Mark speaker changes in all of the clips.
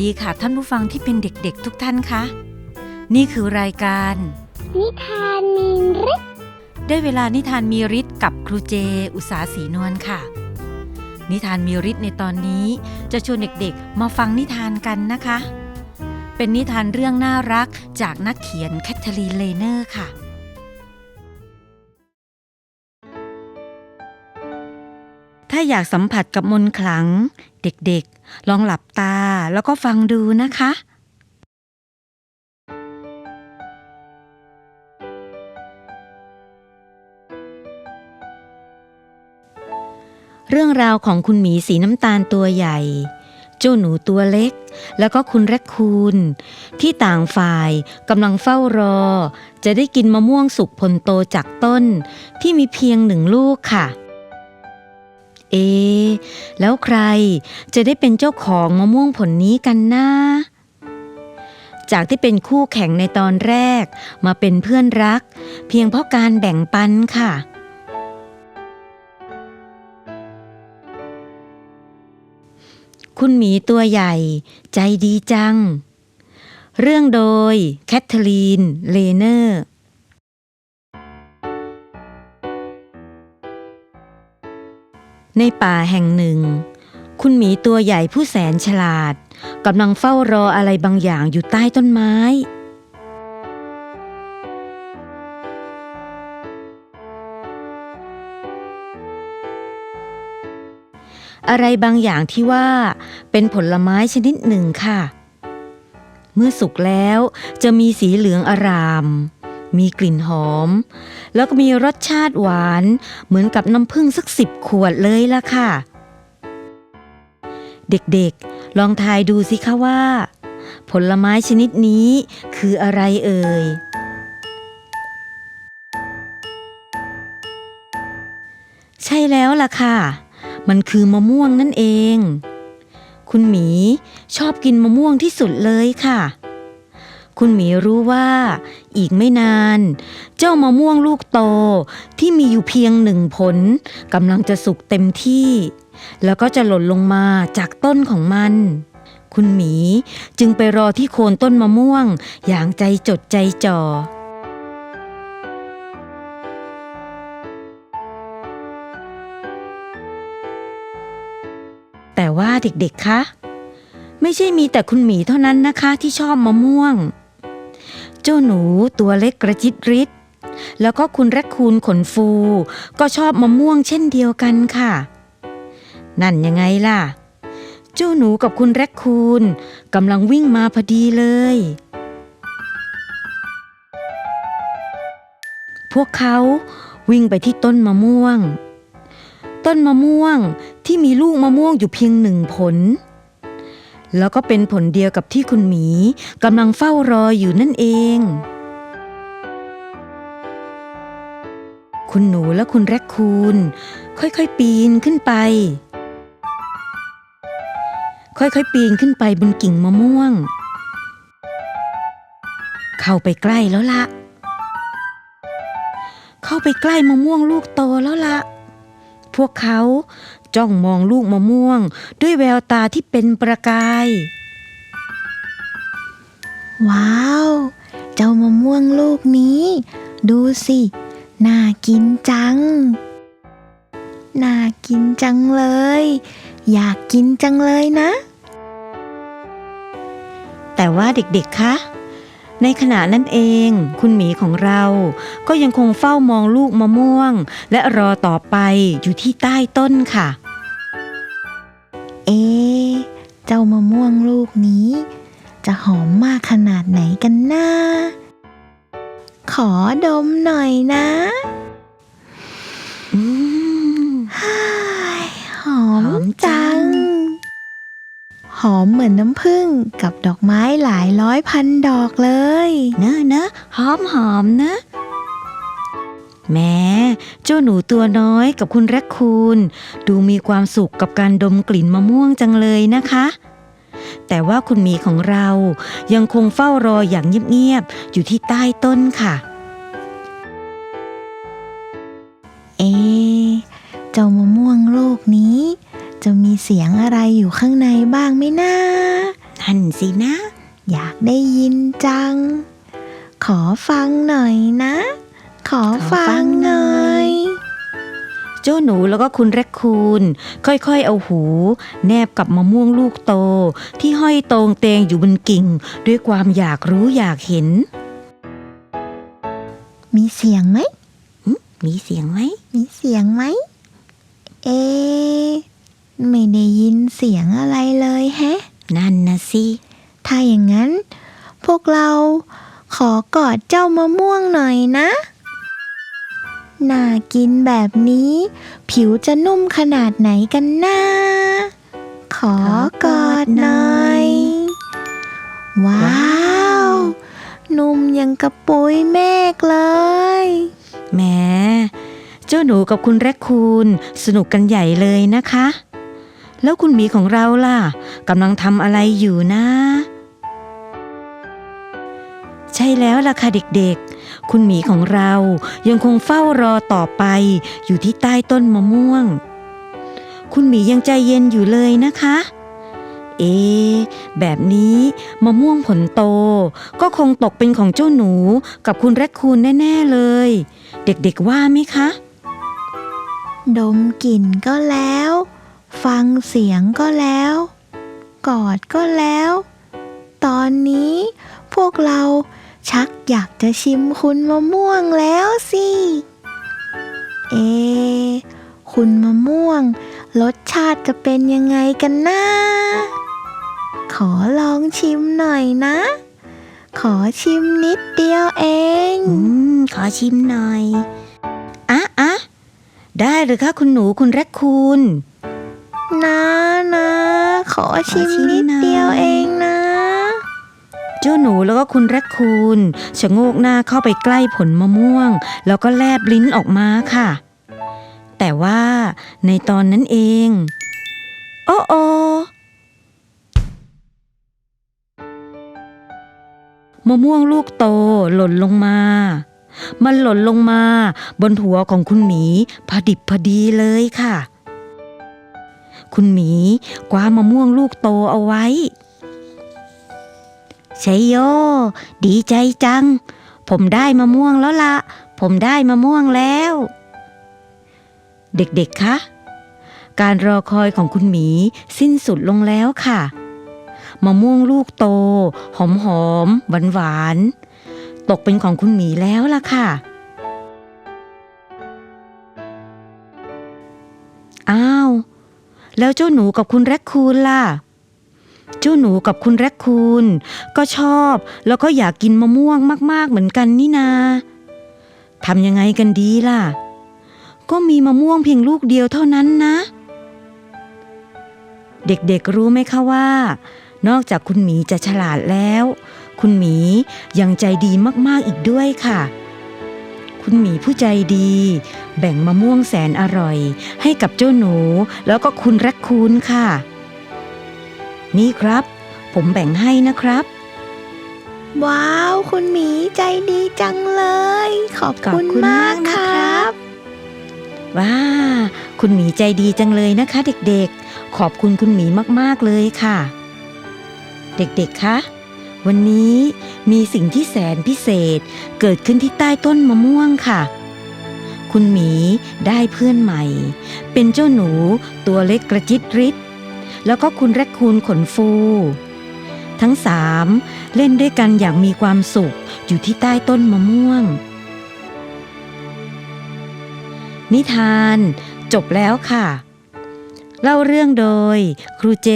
Speaker 1: ดีค่ะท่านผู้ฟังที่เป็นเด็กๆทุกท่านคะนี่คือรายการ
Speaker 2: นิทานมีฤทธิ์
Speaker 1: ได้เวลานิทานมีฤทธิ์กับครูเจ อุสาสีนวลค่ะ นิทานมีฤทธิ์ในตอนนี้จะชวนเด็กๆ มาฟังนิทานกันนะคะ เป็นนิทานเรื่องน่ารักจากนักเขียนแคทเธอรีนเลเนอร์ค่ะ ถ้าอยากสัมผัสกับมนต์ขลัง เด็กๆ ลองหลับตาแล้วก็ฟังดูนะคะเรื่องราวของคุณหมีสีน้ำตาลตัวใหญ่ เจ้าหนูตัวเล็ก แล้วก็คุณแรคคูนที่ต่างฝ่ายกำลังเฝ้ารอ จะได้กินมะม่วงสุกผลโตจากต้น ที่มีเพียงหนึ่งลูกค่ะ เอ แล้วใครจะได้เป็นเจ้าของมะม่วงผลนี้กันนะ จากที่เป็นคู่แข่งในตอนแรก มาเป็นเพื่อนรัก เพียงเพราะการแบ่งปันค่ะคุณหมีตัวใหญ่ ใจดีจัง เรื่องโดย แคทเธอรีน เลเนอร์ ในป่าแห่งหนึ่ง คุณหมีตัวใหญ่ผู้แสนฉลาดกำลังเฝ้ารออะไรบางอย่างอยู่ใต้ต้นไม้ อะไรบางอย่างที่ว่าเป็นผลไม้ชนิดหนึ่งค่ะ เมื่อสุกแล้วจะมีสีเหลืองอาราม มีกลิ่นหอม แล้วก็มีรสชาติหวาน เหมือนกับน้ำผึ้งสักสิบขวดเลยล่ะค่ะ เด็กๆ ลองทายดูสิคะว่า ผลไม้ชนิดนี้คืออะไรเอ่ย ใช่แล้วล่ะค่ะ มันคือมะม่วงนั่นเอง คุณหมีชอบกินมะม่วงที่สุดเลยค่ะ คุณหมีรู้ว่า อีกไม่นาน เจ้ามะม่วงลูกโตที่มีอยู่เพียงหนึ่งผลกำลังจะสุกเต็มที่ แล้วก็จะหล่นลงมาจากต้นของมัน คุณหมีจึงไปรอที่โคนต้นมะม่วงอย่างใจจดใจจ่อแต่ว่าเด็กๆ คะ ไม่ใช่มีแต่คุณหมีเท่านั้นนะคะที่ชอบมะม่วง เจ้าหนูตัวเล็กกระจิตริดแล้วก็คุณแรคคูนขนฟู ก็ชอบมะม่วงเช่นเดียวกันค่ะ นั่นยังไงล่ะ เจ้าหนูกับคุณแรคคูนกำลังวิ่งมาพอดีเลย พวกเขาวิ่งไปที่ต้นมะม่วง ต้นมะม่วงที่มีลูกมะม่วงอยู่เพียงหนึ่งผล แล้วก็เป็นผลเดียวกับที่คุณหมีกำลังเฝ้ารออยู่นั่นเอง คุณหนูและคุณแรคคูนค่อยๆปีนขึ้นไป ค่อยๆปีนขึ้นไปบนกิ่งมะม่วง เข้าไปใกล้แล้วละเข้าไปใกล้มะม่วงลูกโตแล้วละพวกเขา จ้องมองลูกมะม่วง ด้วยแววตาที่เป็นประกาย
Speaker 2: ว้าว เจ้ามะม่วงลูกนี้ ดูสิ น่ากินจัง น่ากินจังเลย อยากกินจังเลยนะ
Speaker 1: แต่ว่าเด็กๆคะ ในขณะนั้นเอง คุณหมีของเรา ก็ยังคงเฝ้ามองลูกมะม่วง และรอต่อไปอยู่ที่ใต้ต้นค่ะ
Speaker 2: เอ๊เจ้ามะม่วงลูกนี้ จะหอมมากขนาดไหนกันนะขอดมหน่อยนะ อมเหมือนน้ำผึ้งกับดอกไม้หลายร้อยพันดอกเลย
Speaker 1: เนอะเนอะหอมหอมๆนะแหม้เจ้าหนูตัวน้อยกับคุณแรคคูนดูมีความสุขกับการดมกลิ่นมะม่วงจังเลยนะคะ แต่ว่าคุณหมีของเรายังคงเฝ้ารออย่างเงียบๆอยู่ที่ใต้ต้นค่ะ
Speaker 2: เอะเจ้ามะม่วงลูกนี้ จะมีเสียงอะไรอยู่ข้างในบ้างไหมนะ
Speaker 1: ไหนนั่นสินะ
Speaker 2: อยากได้ยินจัง ขอฟังหน่อยนะ ขอฟังหน่อย
Speaker 1: เจ้าหนูแล้วก็คุณแรคคูนค่อยๆเอาหู แนบกับมะม่วงลูกโต ที่ห้อยตรงเตงอยู่บนกิ่ง ด้วยความอยากรู้อยากเห็น
Speaker 2: มีเสียงไหม
Speaker 1: มีเสียงไหม
Speaker 2: มีเสียงไหม เอะ ไม่ได้ยินเสียงอะไรเลยแฮะ
Speaker 1: นั่นนะสิ
Speaker 2: ถ้าอย่างนั้น พวกเราขอกอดเจ้ามะม่วงหน่อยนะ น่ากินแบบนี้ ผิวจะนุ่มขนาดไหนกันนะขอกอดหน่อย ว้าว นุ่มยังกระปุยเมฆเลย
Speaker 1: แหมเจ้าหนูกับคุณแรคคูนสนุกกันใหญ่เลยนะคะ แล้วคุณหมีของเราล่ะกำลังทำอะไรอยู่นะ ใช่แล้วล่ะค่ะเด็กๆ คุณหมีของเรายังคงเฝ้ารอต่อไป อยู่ที่ใต้ต้นมะม่วง คุณหมียังใจเย็นอยู่เลยนะคะ เอะแบบนี้มะม่วงผลโต ก็คงตกเป็นของเจ้าหนูกับคุณแรคคูนแน่ ๆเลย เด็กๆว่าไหมคะ
Speaker 2: ดมกลิ่นก็แล้ว ฟังเสียงก็แล้ว กอดก็แล้ว ตอนนี้พวกเราชักอยากจะชิมคุณมะม่วงแล้วสิ เอ คุณมะม่วง รสชาติจะเป็นยังไงกันนะขอลองชิมหน่อยนะ ขอชิมนิดเดียวเอง
Speaker 1: อืม ขอชิมหน่อย อะอะได้เลยคะคุณหนูคุณแรคคูน
Speaker 2: นะนะขอชิม
Speaker 1: ขอชิม
Speaker 2: นิดเดียวเองนะ
Speaker 1: เจ้าหนูแล้วก็คุณแรคคูนชะโงกหน้าเข้าไปใกล้ผลมะม่วง แล้วก็แลบลิ้นออกมาค่ะ แต่ว่าในตอนนั้นเอง โอ้โอมะม่วงลูกโตหล่นลงมา มันหล่นลงมา บนหัวของคุณหมีพอดิบพอดีเลยค่ะ คุณหมีคว้ามะม่วงลูกโตเอาไว้ชัยโย ดีใจจัง ผมได้มะม่วงแล้วละผมได้มะม่วงแล้ว เด็กๆ คะ การรอคอยของคุณหมีสิ้นสุดลงแล้วค่ะ มะม่วงลูกโต หอมหอมหวานหวานๆตกเป็นของคุณหมีแล้วล่ะค่ะ แล้วเจ้าหนูกับคุณแรคคูนล่ะ เจ้าหนูกับคุณแรคคูนก็ชอบแล้วก็อยากกินมะม่วงมาก ๆ เหมือนกันนี่นาทำยังไงกันดีล่ะ ก็มีมะม่วงเพียงลูกเดียวเท่านั้นนะ เด็กๆรู้ไหมคะว่า นอกจากคุณหมีจะฉลาดแล้ว คุณหมียังใจดีมากๆอีกด้วยค่ะ คุณหมีผู้ใจดี แบ่งมะม่วงแสนอร่อย ให้กับเจ้าหนูแล้วก็คุณแรคคูนค่ะ นี่ครับ ผมแบ่งให้นะครับ
Speaker 2: ว้าว คุณหมีใจดีจังเลย ขอบ
Speaker 1: ขอบ
Speaker 2: คุณ
Speaker 1: คุณ
Speaker 2: มามา
Speaker 1: กก
Speaker 2: ค
Speaker 1: นะ
Speaker 2: ร
Speaker 1: ครับั
Speaker 2: บ
Speaker 1: ว้าคุณหมีใจดีจังเลยนะคะ เด็กๆ ขอบคุณคุณหมีมากๆเลยค่ะ เด็กๆ คะ วันนี้มีสิ่งที่แสนพิเศษเกิดขึ้นที่ใต้ต้นมะม่วงค่ะ คุณหมีได้เพื่อนใหม่ เป็นเจ้าหนูตัวเล็กกระจิตริดแล้วก็คุณแรคคูนขนฟู ทั้งสามเล่นด้วยกันอย่างมีความสุขอยู่ที่ใต้ต้นมะม่วง นิทานจบแล้วค่ะ เล่าเรื่องโดย ครูเจ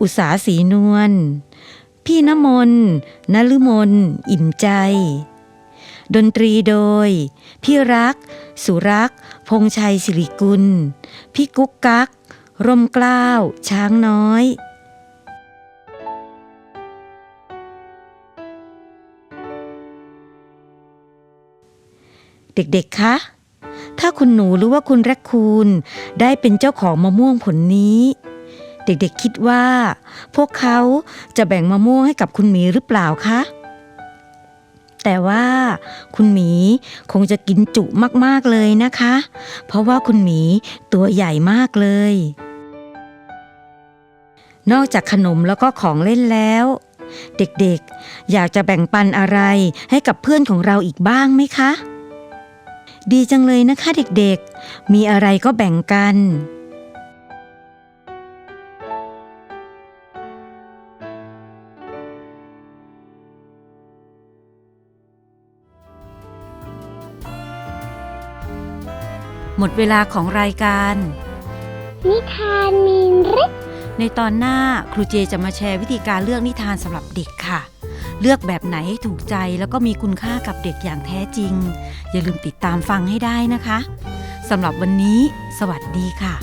Speaker 1: อุษาศรีนวล พี่น้ำมนต์นฤมลอิ่มใจ ดนตรีโดย พี่รัก สุรักษ์พงชัยสิริกุล พี่กุ๊กกัก ร่มกล้าว ช้างน้อยเด็กๆ คะ ถ้าคุณหนูหรือว่าคุณแรคคูนได้เป็นเจ้าของมะม่วงผลนี้ เด็กๆคิดว่า พวกเขาจะแบ่งมะม่วงให้กับคุณหมีหรือเปล่าคะ แต่ว่าคุณหมีคงจะกินจุมากๆเลยนะคะ เพราะว่าคุณหมีตัวใหญ่มากเลย นอกจากขนมแล้วก็ของเล่นแล้ว เด็กๆ อยากจะแบ่งปันอะไรให้กับเพื่อนของเราอีกบ้างไหมคะ ดีจังเลยนะคะเด็กๆ มีอะไรก็แบ่งกัน มดเวลาของรายการ
Speaker 3: นิทานมีเล็ก
Speaker 1: ในตอนหน้าครูเจจะมาแชร์วิธีการเลือกนิทานสำหรับเด็กค่ะ เลือกแบบไหนให้ถูกใจแล้วก็มีคุณค่ากับเด็กอย่างแท้จริง อย่าลืมติดตามฟังให้ได้นะคะสำหรับวันนี้ สวัสดีค่ะ